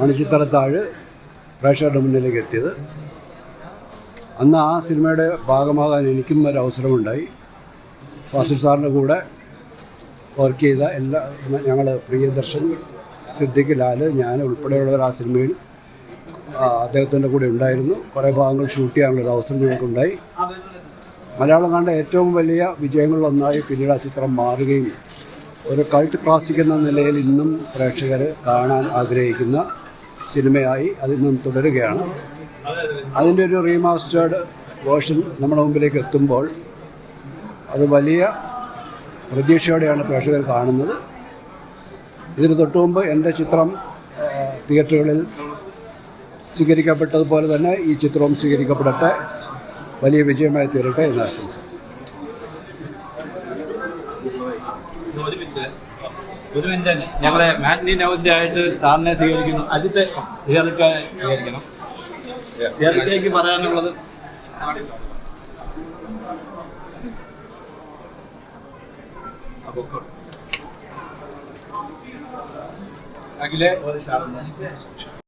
മണിച്ചിത്രത്താഴ് പ്രേക്ഷകരുടെ മുന്നിലേക്ക് എത്തിയത്. അന്ന് ആ സിനിമയുടെ ഭാഗമാകാൻ എനിക്കും ഒരു അവസരമുണ്ടായി. ഫാസിൽ സാറിന്റെ കൂടെ വർക്ക് ചെയ്ത എല്ലാ ഞങ്ങൾ പ്രിയദർശൻ സിദ്ദിഖ് ലാൽ ഞാൻ ഉൾപ്പെടെയുള്ളവർ ആ സിനിമയിൽ അദ്ദേഹത്തിന്റെ കൂടെ ഉണ്ടായിരുന്നു. കുറേ ഭാഗങ്ങൾ ഷൂട്ട് ചെയ്യാനുള്ളൊരു അവസരം ഞങ്ങൾക്കുണ്ടായി. മലയാളം കണ്ട ഏറ്റവും വലിയ വിജയങ്ങളിലൊന്നായി പിന്നീട് ആ ചിത്രം മാറുകയും ഒരു കൾട്ട് ക്ലാസിക് എന്ന നിലയിൽ ഇന്നും പ്രേക്ഷകർ കാണാൻ ആഗ്രഹിക്കുന്ന സിനിമയായി അതിൽ നിന്ന് തുടരുകയാണ്. അതിന്റെ ഒരു റീമാസ്റ്റേർഡ് വേർഷൻ നമ്മുടെ മുമ്പിലേക്ക് എത്തുമ്പോൾ അത് വലിയ പ്രതീക്ഷയോടെയാണ് പ്രേക്ഷകർ കാണുന്നത്. ഇതിന് തൊട്ടു മുമ്പ് എന്റെ ചിത്രം തിയേറ്ററുകളിൽ സ്വീകരിക്കപ്പെട്ടതുപോലെ തന്നെ ഈ ചിത്രവും സ്വീകരിക്കപ്പെടട്ടെ. വലിയ വിജയമായി തീരട്ടെ എന്ന് ആശംസിക്കുന്നു. ഒരു മിനിറ്റ്. ഞങ്ങളെ മാറ്റിനി നവന്റെ ആയിട്ട് സാറിനെ സ്വീകരിക്കുന്നു. ആദ്യത്തെ ഇയാൾക്ക് സ്വീകരിക്കണം. ഇയാൾക്ക് പറയാനുള്ളത് അഖിലെ ഒരു ഷാൾ